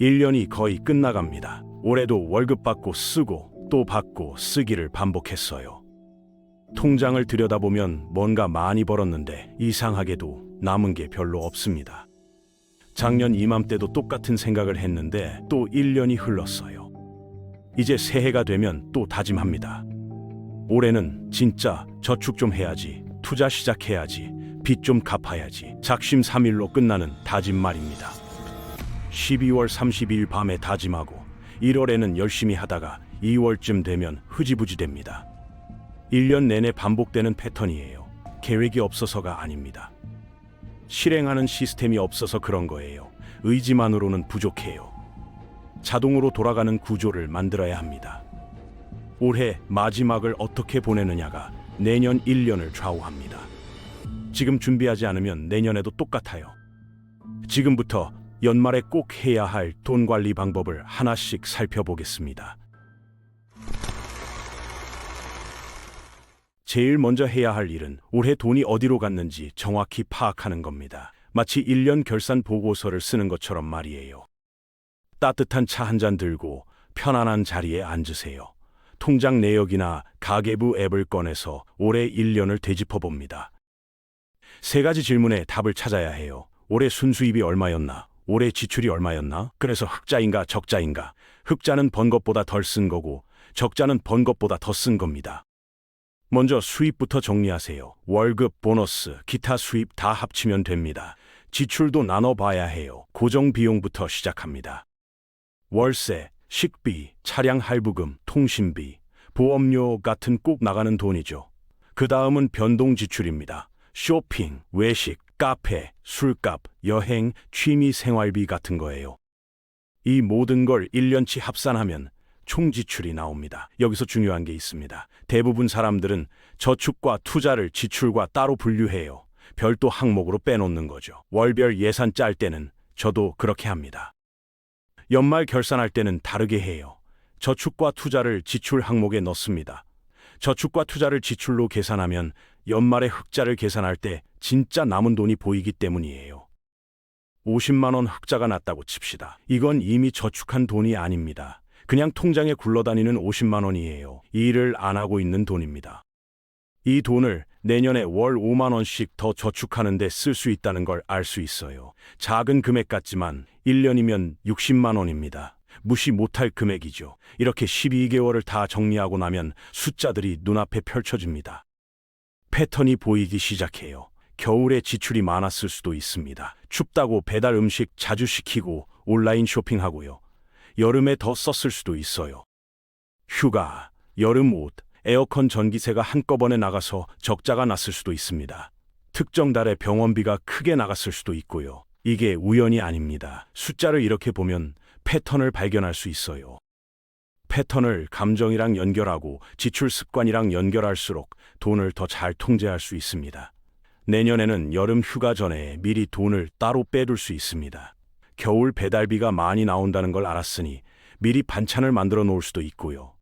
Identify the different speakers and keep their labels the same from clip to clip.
Speaker 1: 1년이 거의 끝나갑니다. 올해도 월급 받고 쓰고 또 받고 쓰기를 반복했어요. 통장을 들여다보면 뭔가 많이 벌었는데 이상하게도 남은 게 별로 없습니다. 작년 이맘때도 똑같은 생각을 했는데 또 1년이 흘렀어요. 이제 새해가 되면 또 다짐합니다. 올해는 진짜 저축 좀 해야지, 투자 시작해야지, 빚 좀 갚아야지. 작심 삼일로 끝나는 다짐 말입니다. 12월 30일 밤에 다짐하고 1월에는 열심히 하다가 2월쯤 되면 흐지부지 됩니다. 1년 내내 반복되는 패턴이에요. 계획이 없어서가 아닙니다. 실행하는 시스템이 없어서 그런 거예요. 의지만으로는 부족해요. 자동으로 돌아가는 구조를 만들어야 합니다. 올해 마지막을 어떻게 보내느냐가 내년 1년을 좌우합니다. 지금 준비하지 않으면 내년에도 똑같아요. 지금부터 연말에 꼭 해야 할 돈 관리 방법을 하나씩 살펴보겠습니다. 제일 먼저 해야 할 일은 올해 돈이 어디로 갔는지 정확히 파악하는 겁니다. 마치 1년 결산 보고서를 쓰는 것처럼 말이에요. 따뜻한 차 한 잔 들고 편안한 자리에 앉으세요. 통장 내역이나 가계부 앱을 꺼내서 올해 1년을 되짚어 봅니다. 세 가지 질문에 답을 찾아야 해요. 올해 순수입이 얼마였나? 올해 지출이 얼마였나? 그래서 흑자인가 적자인가? 흑자는 번 것보다 덜 쓴 거고 적자는 번 것보다 더 쓴 겁니다. 먼저 수입부터 정리하세요. 월급, 보너스, 기타 수입 다 합치면 됩니다. 지출도 나눠봐야 해요. 고정 비용부터 시작합니다. 월세, 식비, 차량 할부금, 통신비, 보험료 같은 꼭 나가는 돈이죠. 그 다음은 변동 지출입니다. 쇼핑, 외식, 카페, 술값, 여행, 취미 생활비 같은 거예요. 이 모든 걸 1년치 합산하면 총 지출이 나옵니다. 여기서 중요한 게 있습니다. 대부분 사람들은 저축과 투자를 지출과 따로 분류해요. 별도 항목으로 빼놓는 거죠. 월별 예산 짤 때는 저도 그렇게 합니다. 연말 결산할 때는 다르게 해요. 저축과 투자를 지출 항목에 넣습니다. 저축과 투자를 지출로 계산하면 연말에 흑자를 계산할 때 진짜 남은 돈이 보이기 때문이에요. 50만 원 흑자가 났다고 칩시다. 이건 이미 저축한 돈이 아닙니다. 그냥 통장에 굴러다니는 50만 원이에요. 일을 안 하고 있는 돈입니다. 이 돈을 내년에 월 5만 원씩 더 저축하는데 쓸 수 있다는 걸 알 수 있어요. 작은 금액 같지만 1년이면 60만 원입니다. 무시 못할 금액이죠. 이렇게 12개월을 다 정리하고 나면 숫자들이 눈앞에 펼쳐집니다. 패턴이 보이기 시작해요. 겨울에 지출이 많았을 수도 있습니다. 춥다고 배달 음식 자주 시키고 온라인 쇼핑하고요. 여름에 더 썼을 수도 있어요. 휴가, 여름 옷, 에어컨 전기세가 한꺼번에 나가서 적자가 났을 수도 있습니다. 특정 달에 병원비가 크게 나갔을 수도 있고요. 이게 우연이 아닙니다. 숫자를 이렇게 보면 패턴을 발견할 수 있어요. 패턴을 감정이랑 연결하고 지출 습관이랑 연결할수록 돈을 더 잘 통제할 수 있습니다. 내년에는 여름 휴가 전에 미리 돈을 따로 빼둘 수 있습니다. 겨울 배달비가 많이 나온다는 걸 알았으니 미리 반찬을 만들어 놓을 수도 있고요.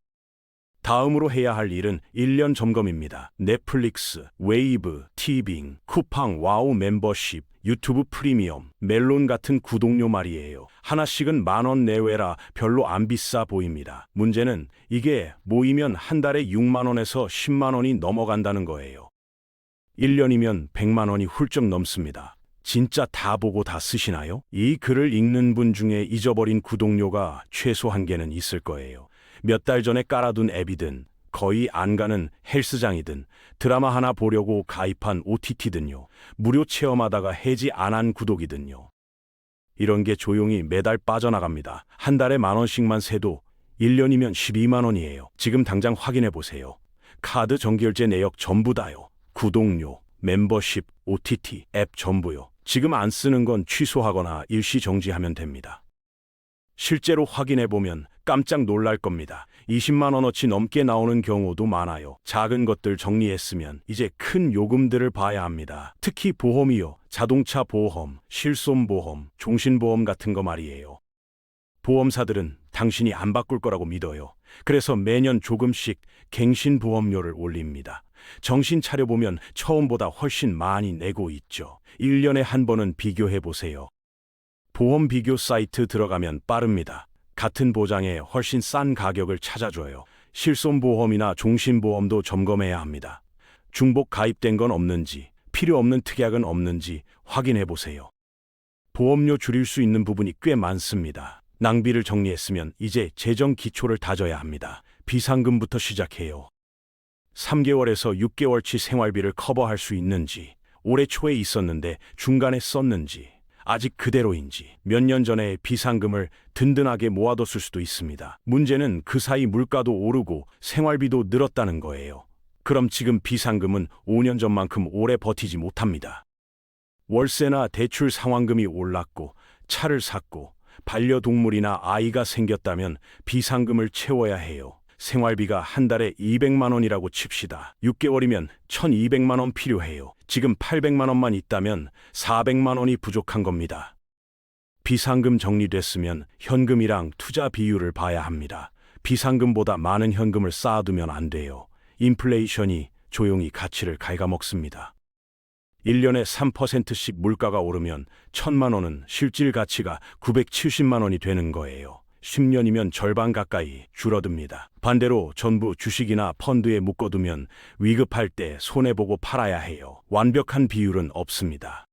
Speaker 1: 다음으로 해야 할 일은 1년 점검입니다. 넷플릭스, 웨이브, 티빙, 쿠팡, 와우 멤버십, 유튜브 프리미엄, 멜론 같은 구독료 말이에요. 하나씩은 만 원 내외라 별로 안 비싸 보입니다. 문제는 이게 모이면 한 달에 6만 원에서 10만 원이 넘어간다는 거예요. 1년이면 100만 원이 훌쩍 넘습니다. 진짜 다 보고 다 쓰시나요? 이 글을 읽는 분 중에 잊어버린 구독료가 최소 한 개는 있을 거예요. 몇 달 전에 깔아둔 앱이든 거의 안 가는 헬스장이든 드라마 하나 보려고 가입한 OTT든요. 무료 체험하다가 해지 안 한 구독이든요. 이런 게 조용히 매달 빠져나갑니다. 한 달에 만 원씩만 세도 1년이면 12만 원이에요. 지금 당장 확인해 보세요. 카드 정결제 내역 전부 다요. 구독료, 멤버십, OTT, 앱 전부요. 지금 안 쓰는 건 취소하거나 일시 정지하면 됩니다. 실제로 확인해 보면 깜짝 놀랄 겁니다. 20만 원어치 넘게 나오는 경우도 많아요. 작은 것들 정리했으면 이제 큰 요금들을 봐야 합니다. 특히 보험이요. 자동차 보험, 실손보험, 종신보험 같은 거 말이에요. 보험사들은 당신이 안 바꿀 거라고 믿어요. 그래서 매년 조금씩 갱신보험료를 올립니다. 정신 차려보면 처음보다 훨씬 많이 내고 있죠. 1년에 한 번은 비교해 보세요. 보험 비교 사이트 들어가면 빠릅니다. 같은 보장에 훨씬 싼 가격을 찾아줘요. 실손보험이나 종신보험도 점검해야 합니다. 중복 가입된 건 없는지, 필요 없는 특약은 없는지 확인해 보세요. 보험료 줄일 수 있는 부분이 꽤 많습니다. 낭비를 정리했으면 이제 재정 기초를 다져야 합니다. 비상금부터 시작해요. 3개월에서 6개월치 생활비를 커버할 수 있는지, 올해 초에 있었는데 중간에 썼는지, 아직 그대로인지, 몇 년 전에 비상금을 든든하게 모아뒀을 수도 있습니다. 문제는 그 사이 물가도 오르고 생활비도 늘었다는 거예요. 그럼 지금 비상금은 5년 전만큼 오래 버티지 못합니다. 월세나 대출 상환금이 올랐고 차를 샀고 반려동물이나 아이가 생겼다면 비상금을 채워야 해요. 생활비가 한 달에 200만 원이라고 칩시다. 6개월이면 1200만 원 필요해요. 지금 800만 원만 있다면 400만 원이 부족한 겁니다. 비상금 정리됐으면 현금이랑 투자 비율을 봐야 합니다. 비상금보다 많은 현금을 쌓아두면 안 돼요. 인플레이션이 조용히 가치를 갉아먹습니다. 1년에 3%씩 물가가 오르면 1000만 원은 실질 가치가 970만 원이 되는 거예요. 10년이면 절반 가까이 줄어듭니다. 반대로 전부 주식이나 펀드에 묶어두면 위급할 때 손해보고 팔아야 해요. 완벽한 비율은 없습니다.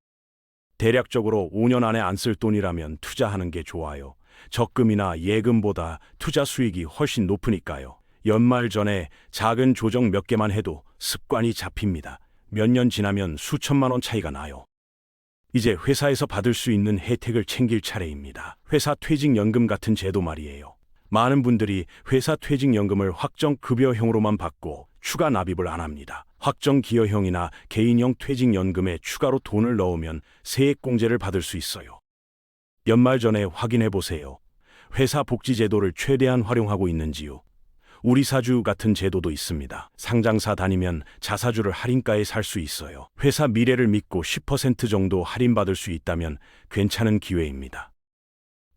Speaker 1: 대략적으로 5년 안에 안 쓸 돈이라면 투자하는 게 좋아요. 적금이나 예금보다 투자 수익이 훨씬 높으니까요. 연말 전에 작은 조정 몇 개만 해도 습관이 잡힙니다. 몇 년 지나면 수천만 원 차이가 나요. 이제 회사에서 받을 수 있는 혜택을 챙길 차례입니다. 회사 퇴직연금 같은 제도 말이에요. 많은 분들이 회사 퇴직연금을 확정 급여형으로만 받고 추가 납입을 안 합니다. 확정 기여형이나 개인형 퇴직연금에 추가로 돈을 넣으면 세액공제를 받을 수 있어요. 연말 전에 확인해 보세요. 회사 복지제도를 최대한 활용하고 있는지요. 우리 사주 같은 제도도 있습니다. 상장사 다니면 자사주를 할인가에 살 수 있어요. 회사 미래를 믿고 10% 정도 할인받을 수 있다면 괜찮은 기회입니다.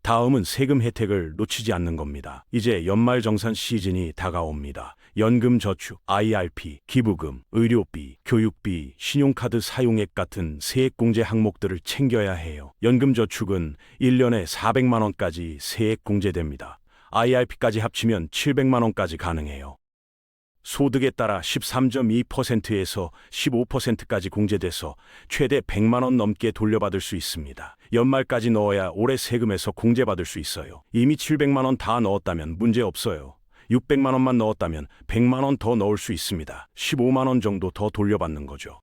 Speaker 1: 다음은 세금 혜택을 놓치지 않는 겁니다. 이제 연말 정산 시즌이 다가옵니다. 연금 저축, IRP, 기부금, 의료비, 교육비, 신용카드 사용액 같은 세액공제 항목들을 챙겨야 해요. 연금 저축은 1년에 400만 원까지 세액공제됩니다. IRP까지 합치면 700만 원까지 가능해요. 소득에 따라 13.2%에서 15%까지 공제돼서 최대 100만 원 넘게 돌려받을 수 있습니다. 연말까지 넣어야 올해 세금에서 공제받을 수 있어요. 이미 700만 원 다 넣었다면 문제 없어요. 600만 원만 넣었다면 100만 원 더 넣을 수 있습니다. 15만 원 정도 더 돌려받는 거죠.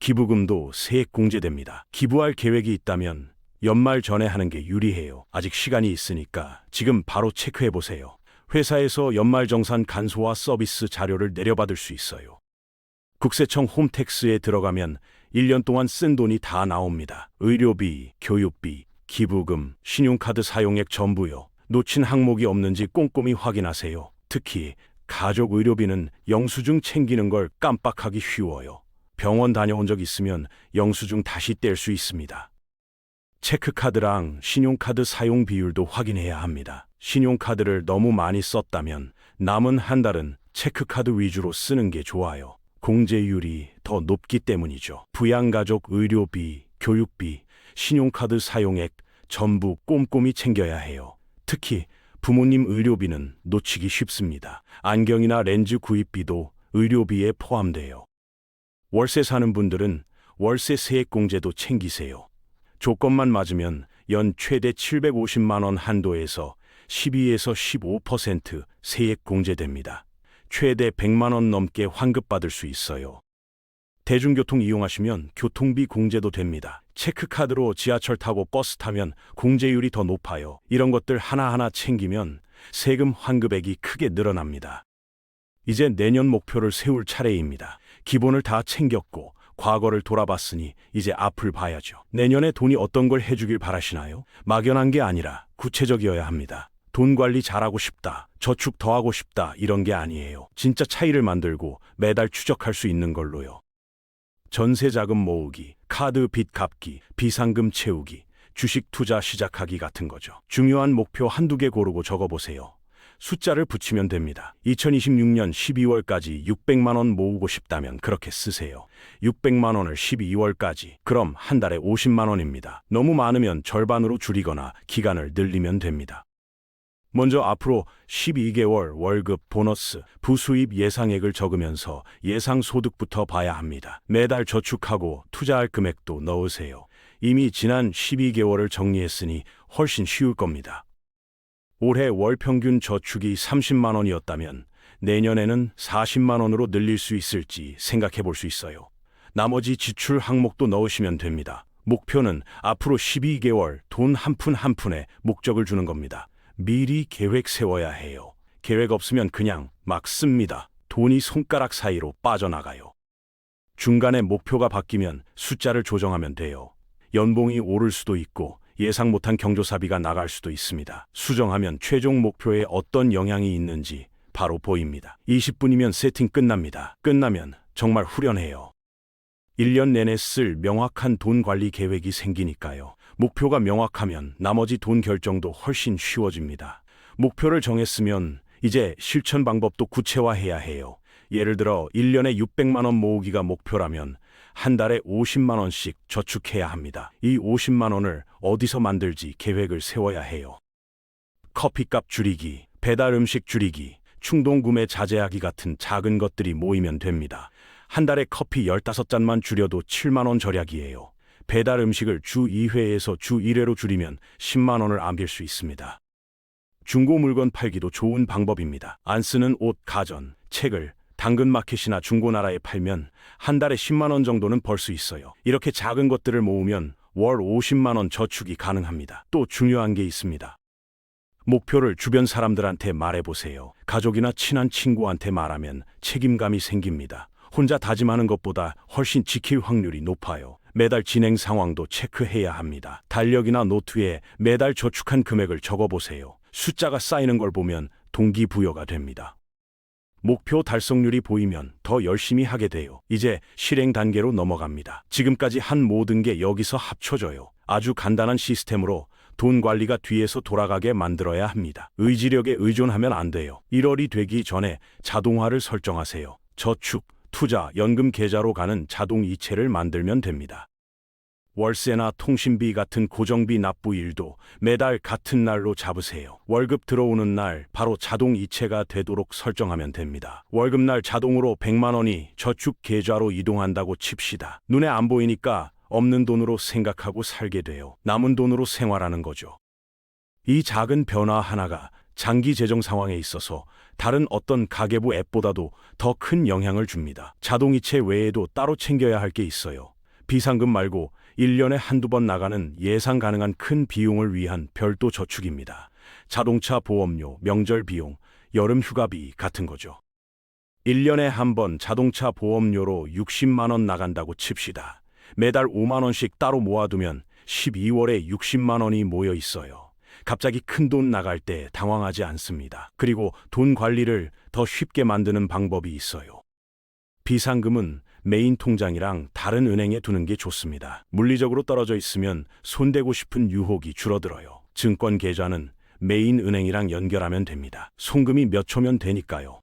Speaker 1: 기부금도 세액 공제됩니다. 기부할 계획이 있다면 연말 전에 하는 게 유리해요. 아직 시간이 있으니까 지금 바로 체크해 보세요. 회사에서 연말 정산 간소화 서비스 자료를 내려받을 수 있어요. 국세청 홈택스에 들어가면 1년 동안 쓴 돈이 다 나옵니다. 의료비, 교육비, 기부금, 신용카드 사용액 전부요. 놓친 항목이 없는지 꼼꼼히 확인하세요. 특히 가족 의료비는 영수증 챙기는 걸 깜빡하기 쉬워요. 병원 다녀온 적 있으면 영수증 다시 뗄 수 있습니다. 체크카드랑 신용카드 사용 비율도 확인해야 합니다. 신용카드를 너무 많이 썼다면 남은 한 달은 체크카드 위주로 쓰는 게 좋아요. 공제율이 더 높기 때문이죠. 부양가족 의료비, 교육비, 신용카드 사용액 전부 꼼꼼히 챙겨야 해요. 특히 부모님 의료비는 놓치기 쉽습니다. 안경이나 렌즈 구입비도 의료비에 포함돼요. 월세 사는 분들은 월세 세액 공제도 챙기세요. 조건만 맞으면 연 최대 750만 원 한도에서 12에서 15% 세액 공제됩니다. 최대 100만 원 넘게 환급받을 수 있어요. 대중교통 이용하시면 교통비 공제도 됩니다. 체크카드로 지하철 타고 버스 타면 공제율이 더 높아요. 이런 것들 하나하나 챙기면 세금 환급액이 크게 늘어납니다. 이제 내년 목표를 세울 차례입니다. 기본을 다 챙겼고 과거를 돌아봤으니 이제 앞을 봐야죠. 내년에 돈이 어떤 걸 해주길 바라시나요? 막연한 게 아니라 구체적이어야 합니다. 돈 관리 잘하고 싶다, 저축 더 하고 싶다 이런 게 아니에요. 진짜 차이를 만들고 매달 추적할 수 있는 걸로요. 전세 자금 모으기, 카드 빚 갚기, 비상금 채우기, 주식 투자 시작하기 같은 거죠. 중요한 목표 한두 개 고르고 적어보세요. 숫자를 붙이면 됩니다. 2026년 12월까지 600만 원 모으고 싶다면 그렇게 쓰세요. 600만 원을 12월까지. 그럼 한 달에 50만 원입니다. 너무 많으면 절반으로 줄이거나 기간을 늘리면 됩니다. 먼저 앞으로 12개월 월급, 보너스, 부수입 예상액을 적으면서 예상 소득부터 봐야 합니다. 매달 저축하고 투자할 금액도 넣으세요. 이미 지난 12개월을 정리했으니 훨씬 쉬울 겁니다. 올해 월 평균 저축이 30만 원이었다면 내년에는 40만 원으로 늘릴 수 있을지 생각해 볼 수 있어요. 나머지 지출 항목도 넣으시면 됩니다. 목표는 앞으로 12개월 돈 한 푼 한 푼에 목적을 주는 겁니다. 미리 계획 세워야 해요. 계획 없으면 그냥 막 씁니다. 돈이 손가락 사이로 빠져나가요. 중간에 목표가 바뀌면 숫자를 조정하면 돼요. 연봉이 오를 수도 있고 예상 못한 경조사비가 나갈 수도 있습니다. 수정하면 최종 목표에 어떤 영향이 있는지 바로 보입니다. 20분이면 세팅 끝납니다. 끝나면 정말 후련해요. 1년 내내 쓸 명확한 돈 관리 계획이 생기니까요. 목표가 명확하면 나머지 돈 결정도 훨씬 쉬워집니다. 목표를 정했으면 이제 실천 방법도 구체화해야 해요. 예를 들어 1년에 600만 원 모으기가 목표라면 한 달에 50만 원씩 저축해야 합니다. 이 50만 원을 어디서 만들지 계획을 세워야 해요. 커피값 줄이기, 배달 음식 줄이기, 충동 구매 자제하기 같은 작은 것들이 모이면 됩니다. 한 달에 커피 15잔만 줄여도 7만 원 절약이에요. 배달 음식을 주 2회에서 주 1회로 줄이면 10만 원을 아낄 수 있습니다. 중고 물건 팔기도 좋은 방법입니다. 안 쓰는 옷, 가전, 책을 당근마켓이나 중고나라에 팔면 한 달에 10만 원 정도는 벌 수 있어요. 이렇게 작은 것들을 모으면 월 50만 원 저축이 가능합니다. 또 중요한 게 있습니다. 목표를 주변 사람들한테 말해보세요. 가족이나 친한 친구한테 말하면 책임감이 생깁니다. 혼자 다짐하는 것보다 훨씬 지킬 확률이 높아요. 매달 진행 상황도 체크해야 합니다. 달력이나 노트에 매달 저축한 금액을 적어보세요. 숫자가 쌓이는 걸 보면 동기부여가 됩니다. 목표 달성률이 보이면 더 열심히 하게 돼요. 이제 실행 단계로 넘어갑니다. 지금까지 한 모든 게 여기서 합쳐져요. 아주 간단한 시스템으로 돈 관리가 뒤에서 돌아가게 만들어야 합니다. 의지력에 의존하면 안 돼요. 1월이 되기 전에 자동화를 설정하세요. 저축, 투자, 연금 계좌로 가는 자동 이체를 만들면 됩니다. 월세나 통신비 같은 고정비 납부 일도 매달 같은 날로 잡으세요. 월급 들어오는 날 바로 자동 이체가 되도록 설정하면 됩니다. 월급날 자동으로 100만 원이 저축 계좌로 이동한다고 칩시다. 눈에 안 보이니까 없는 돈으로 생각하고 살게 돼요. 남은 돈으로 생활하는 거죠. 이 작은 변화 하나가 장기 재정 상황에 있어서 다른 어떤 가계부 앱보다도 더 큰 영향을 줍니다. 자동이체 외에도 따로 챙겨야 할 게 있어요. 비상금 말고 1년에 한두 번 나가는 예상 가능한 큰 비용을 위한 별도 저축입니다. 자동차 보험료, 명절 비용, 여름 휴가비 같은 거죠. 1년에 한 번 자동차 보험료로 60만 원 나간다고 칩시다. 매달 5만 원씩 따로 모아두면 12월에 60만 원이 모여 있어요. 갑자기 큰 돈 나갈 때 당황하지 않습니다. 그리고 돈 관리를 더 쉽게 만드는 방법이 있어요. 비상금은 메인 통장이랑 다른 은행에 두는 게 좋습니다. 물리적으로 떨어져 있으면 손대고 싶은 유혹이 줄어들어요. 증권 계좌는 메인 은행이랑 연결하면 됩니다. 송금이 몇 초면 되니까요.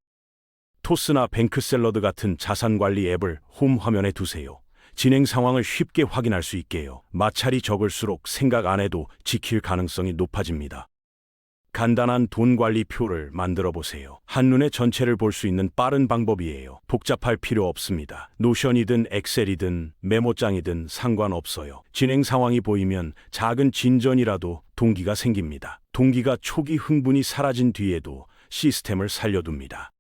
Speaker 1: 토스나 뱅크샐러드 같은 자산 관리 앱을 홈 화면에 두세요. 진행 상황을 쉽게 확인할 수 있게요. 마찰이 적을수록 생각 안 해도 지킬 가능성이 높아집니다. 간단한 돈 관리 표를 만들어 보세요. 한눈에 전체를 볼 수 있는 빠른 방법이에요. 복잡할 필요 없습니다. 노션이든 엑셀이든 메모장이든 상관없어요. 진행 상황이 보이면 작은 진전이라도 동기가 생깁니다. 동기가 초기 흥분이 사라진 뒤에도 시스템을 살려둡니다.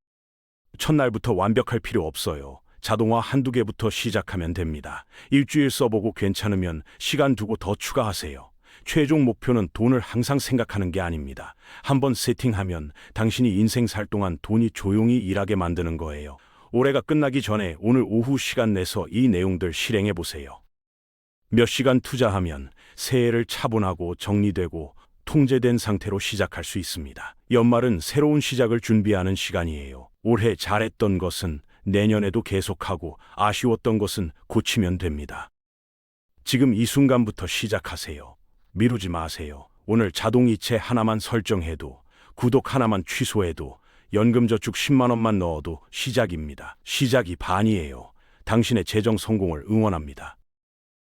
Speaker 1: 첫날부터 완벽할 필요 없어요. 자동화 한두 개부터 시작하면 됩니다. 일주일 써보고 괜찮으면 시간 두고 더 추가하세요. 최종 목표는 돈을 항상 생각하는 게 아닙니다. 한번 세팅하면 당신이 인생 살 동안 돈이 조용히 일하게 만드는 거예요. 올해가 끝나기 전에 오늘 오후 시간 내서 이 내용들 실행해 보세요. 몇 시간 투자하면 새해를 차분하고 정리되고 통제된 상태로 시작할 수 있습니다. 연말은 새로운 시작을 준비하는 시간이에요. 올해 잘했던 것은 내년에도 계속하고 아쉬웠던 것은 고치면 됩니다. 지금 이 순간부터 시작하세요. 미루지 마세요. 오늘 자동이체 하나만 설정해도 구독 하나만 취소해도 연금저축 10만 원만 넣어도 시작입니다. 시작이 반이에요. 당신의 재정 성공을 응원합니다.